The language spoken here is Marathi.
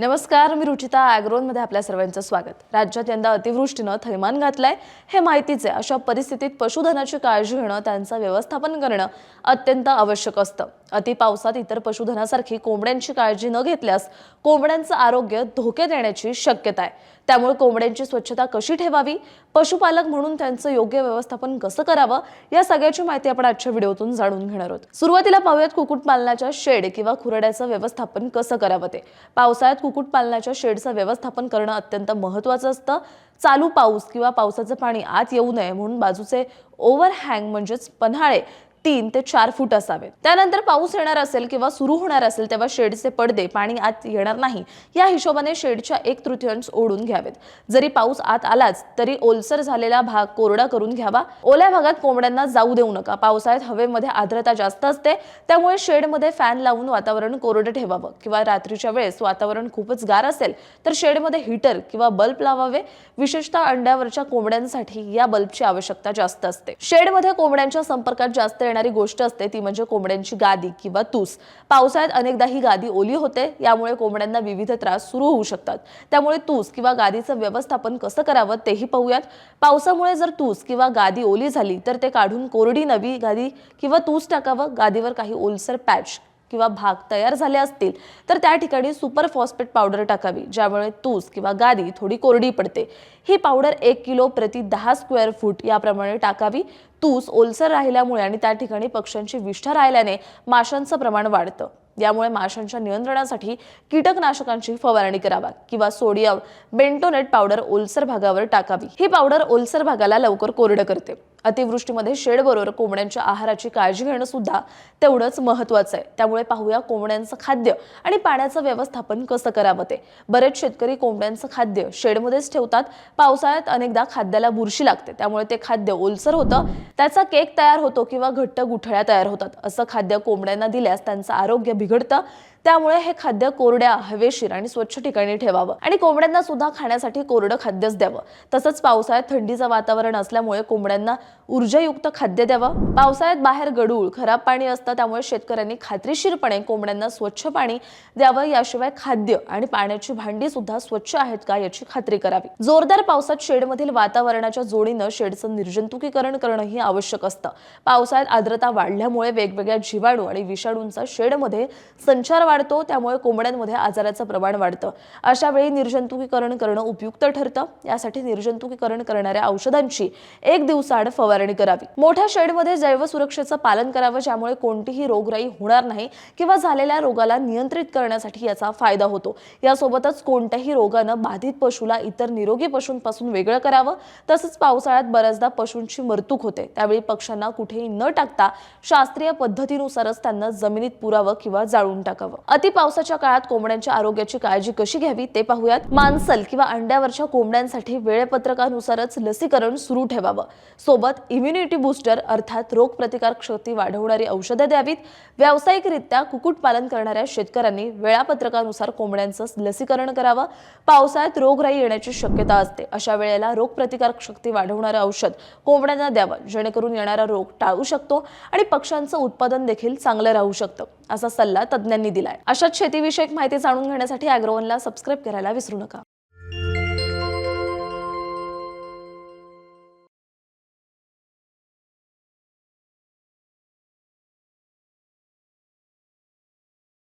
नमस्कार मी रुचिता ॲग्रोनमध्ये आपल्या सर्वांचं स्वागत. राज्यात यंदा अतिवृष्टीनं थैमान घातलंय. हे माहितीच आहे अशा परिस्थितीत पशुधनाची काळजी घेणं त्यांचं व्यवस्थापन करणं अत्यंत आवश्यक असतं. अति पावसात इतर पशुधनासारखी कोंबड्यांची काळजी न घेतल्यास कोंबड्यांचं आरोग्य धोक्यात येण्याची शक्यता आहे. त्यामुळे कोंबड्यांची स्वच्छता कशी ठेवावी पशुपालक म्हणून त्यांचं योग्य व्यवस्थापन कसं करावं या सगळ्याची माहिती आपण आजच्या व्हिडिओतून जाणून घेणार आहोत. सुरुवातीला पाहूयात कुक्कुटपालनाच्या शेड किंवा खुरड्याचं व्यवस्थापन कसं करावं ते. पावसाळ्यात कुक्कुटपालनाच्या शेडचं व्यवस्थापन करणं अत्यंत महत्त्वाचं असतं. चालू पाऊस किंवा पावसाचं पाणी आत येऊ नये म्हणून बाजूचे ओव्हरहँग म्हणजेच पन्हाळे तीन ते चार फूट असावेत. त्यानंतर पाऊस येणार असेल किंवा सुरू होणार असेल तेव्हा शेडचे पडदे पाणी आत येणार नाही. या हिशोबाने शेडच्या एक तृतीयांश ओढून घ्यावेत. जरी पाऊस आत आलाच तरी ओलसर झालेला भाग कोरडा करून घ्यावा. ओल्या भागात कोंबड्यांना जाऊ देऊ नका. पावसाळ्यात हवेमध्ये आर्द्रता जास्त असते त्यामुळे शेडमध्ये फॅन लावून वातावरण कोरडं ठेवावं. किंवा रात्रीच्या वेळेस वातावरण खूपच गार असेल तर शेडमध्ये हीटर किंवा बल्ब लावावे. विशेषतः अंड्यावरच्या कोंबड्यांसाठी या बल्बची आवश्यकता जास्त असते. शेडमध्ये कोंबड्यांच्या संपर्कात जास्त येणारी गोष्ट असते ती म्हणजे कोंबड्यांची गादी किंवा तूस. पावसाळ्यात अनेकदा ही गादी ओली होते यामुळे कोंबड्यांना विविध त्रास सुरू होऊ शकतात. त्यामुळे तूस किंवा गादीचं व्यवस्थापन कसं करावं तेही पाहूयात. पावसामुळे जर तूस किंवा गादी ओली झाली तर ते काढून कोरडी नवी गादी किंवा तूस टाकावं. गादीवर काही ओलसर पॅच किंवा भाग तयार झाले असतील तर त्या ठिकाणी सुपर फॉस्फेट पावडर टाकावी ज्यामुळे तूस किंवा गादी थोडी कोरडी पडते. ही पावडर एक किलो प्रति दहा स्क्वेअर फूट याप्रमाणे टाकावी. तूस ओलसर राहिल्यामुळे आणि त्या ठिकाणी पक्ष्यांची विष्ठा राहिल्याने माशांचं प्रमाण वाढतं. यामुळे माशांच्या नियंत्रणासाठी कीटकनाशकांची फवारणी करावा किंवा सोडियम बेंटोनेट पावडर ओलसर भागावर टाकावी. ही पावडर ओलसर भागाला लवकर कोरडं करते. अतिवृष्टीमध्ये शेडबरोबर कोंबड्यांच्या आहाराची काळजी घेणं सुद्धा तेवढंच महत्वाचं आहे. त्यामुळे पाहूया कोंबड्यांचं खाद्य आणि पाण्याचं व्यवस्थापन कसं करावं ते. बरेच शेतकरी कोंबड्यांचं खाद्य शेडमध्येच ठेवतात. पावसाळ्यात अनेकदा खाद्याला बुरशी लागते. त्यामुळे ते खाद्य ओलसर होतं. त्याचा केक तयार होतो किंवा घट्ट गुठळ्या तयार होतात. असं खाद्य कोंबड्यांना दिल्यास त्यांचं आरोग्य बिघडतं. त्यामुळे हे खाद्य कोरड्या हवेशीर आणि स्वच्छ ठिकाणी ठेवावं. आणि कोंबड्यांना सुद्धा खाण्यासाठी कोरडं खाद्यच द्यावं. तसंच पावसाळ्यात थंडीचं वातावरण असल्यामुळे कोंबड्यांना ऊर्जायुक्त खाद्य द्यावं. पावसाळ्यात बाहेर गडूळ खराब पाणी असतं त्यामुळे शेतकऱ्यांनी खात्रीशीरपणे कोंबड्यांना स्वच्छ पाणी द्यावं. याशिवाय खाद्य आणि पाण्याची भांडी सुद्धा स्वच्छ आहेत का याची खात्री करावी. जोरदार पावसात शेडमधील वातावरणाच्या जोडीनं शेडचं निर्जंतुकीकरण करणं ही आवश्यक असतं. पावसाळ्यात आर्द्रता वाढल्यामुळे वेगवेगळ्या जीवाणू आणि विषाणूंचा शेडमध्ये संचार वाढतो त्यामुळे कोंबड्यांमध्ये आजाराचं प्रमाण वाढतं. अशा वेळी निर्जंतुकीकरण करणं उपयुक्त ठरतं. यासाठी निर्जंतुकीकरण करणाऱ्या औषधांची एक दिवसाआड फवारणी करावी. मोठ्या शेडमध्ये जैवसुरक्षेचं पालन करावं ज्यामुळे कोणतीही रोगराई होणार नाही किंवा झालेल्या रोगाला नियंत्रित करण्यासाठी याचा फायदा होतो. यासोबतच कोणत्याही रोगानं बाधित पशुला इतर निरोगी पशूंपासून वेगळं करावं. तसंच पावसाळ्यात बऱ्याचदा पशूंची मरतूक होते. त्यावेळी पक्ष्यांना कुठेही न टाकता शास्त्रीय पद्धतीनुसारच त्यांना जमिनीत पुरावं किंवा जाळून टाकावं. अति पावसाच्या काळात कोंबड्यांच्या आरोग्याची काळजी कशी घ्यावी ते पाहूयात. मांसल किंवा अंड्यावरच्या कोंबड्यांसाठी वेळपत्रकानुसारच लसीकरण सुरू ठेवावं. सोबत इम्युनिटी बुस्टर अर्थात रोगप्रतिकार शक्ती वाढवणारी औषधं द्यावीत. व्यावसायिकरित्या कुक्कुटपालन करणाऱ्या शेतकऱ्यांनी वेळापत्रकानुसार कोंबड्यांचं लसीकरण करावं. पावसाळ्यात रोगराई येण्याची शक्यता असते. अशा वेळेला रोगप्रतिकार शक्ती वाढवणारं औषध कोंबड्यांना द्यावं. जेणेकरून येणारा रोग टाळू शकतो आणि पक्ष्यांचं उत्पादन देखील चांगलं राहू शकतं असा सल्ला तज्ज्ञांनी दिला. आहे अशाच शेतीविषयक माहिती जाणून घेण्यासाठी अॅग्रोवनला सबस्क्राईब करायला विसरू नका.